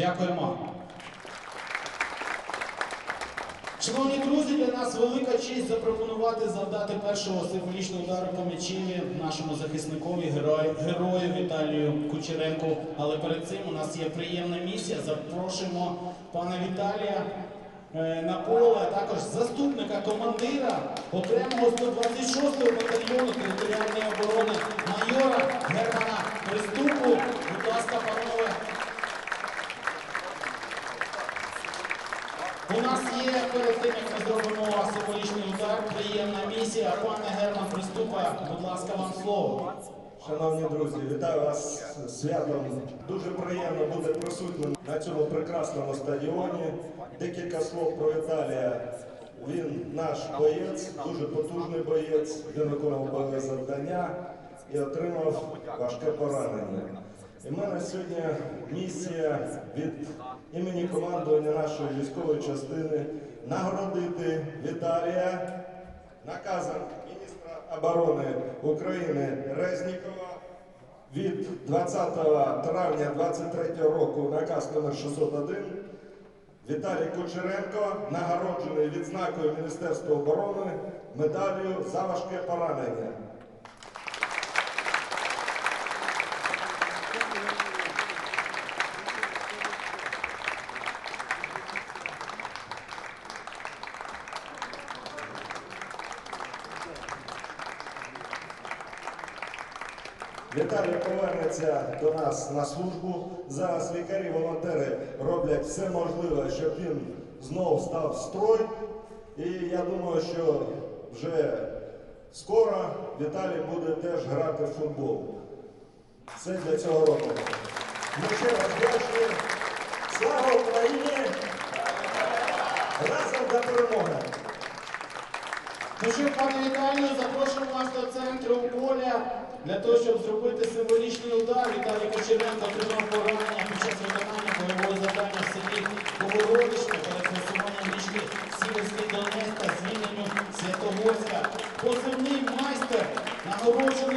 Дякуємо. Шановні друзі, для нас велика честь запропонувати завдати першого символічного удару по м'ячеві нашому захисникові, герою, герою Віталію Кучеренку. Але перед цим у нас є приємна місія. Запрошуємо пана Віталія е, на поле, а також заступника командира окремого 126-го батальйону територіальної оборони майора Германа Приступу. Будь ласка, панове. У нас є перед тим, як ми зробимо символічний удар, приємна місія. Пане Герман Приступа, будь ласка, вам слово. Шановні друзі, вітаю вас святом. Дуже приємно бути присутнім на цьому прекрасному стадіоні. Декілька слов про Віталія. Він наш боєць, дуже потужний боєць. Він виконав бойове завдання і отримав важке поранення. І в мене сьогодні місія від імені командування нашої військової частини нагородити Віталія наказом міністра оборони України Резнікова від 20 травня 23 року наказ номер 601 Віталій Кучеренко нагороджений відзнакою Міністерства оборони медаллю за важке поранення. Віталій повернеться до нас на службу. Зараз лікарі, волонтери роблять все можливе, щоб він знов став строй. І я думаю, що вже скоро Віталій буде теж грати в футбол. Все для цього робимо. Ми ще раз вдячні. Слава Україні! Разом до перемоги! Що, пане Віталію, запрошуємо центром поля для того, щоб зробити символічний удар. Віталій Кочеренко отримав поранення під час виконання бойового завдання в селі Богородичне перед форсуванням річки Сіверський Донець та звільненню Святогорська. Позивний майстер, нагороджений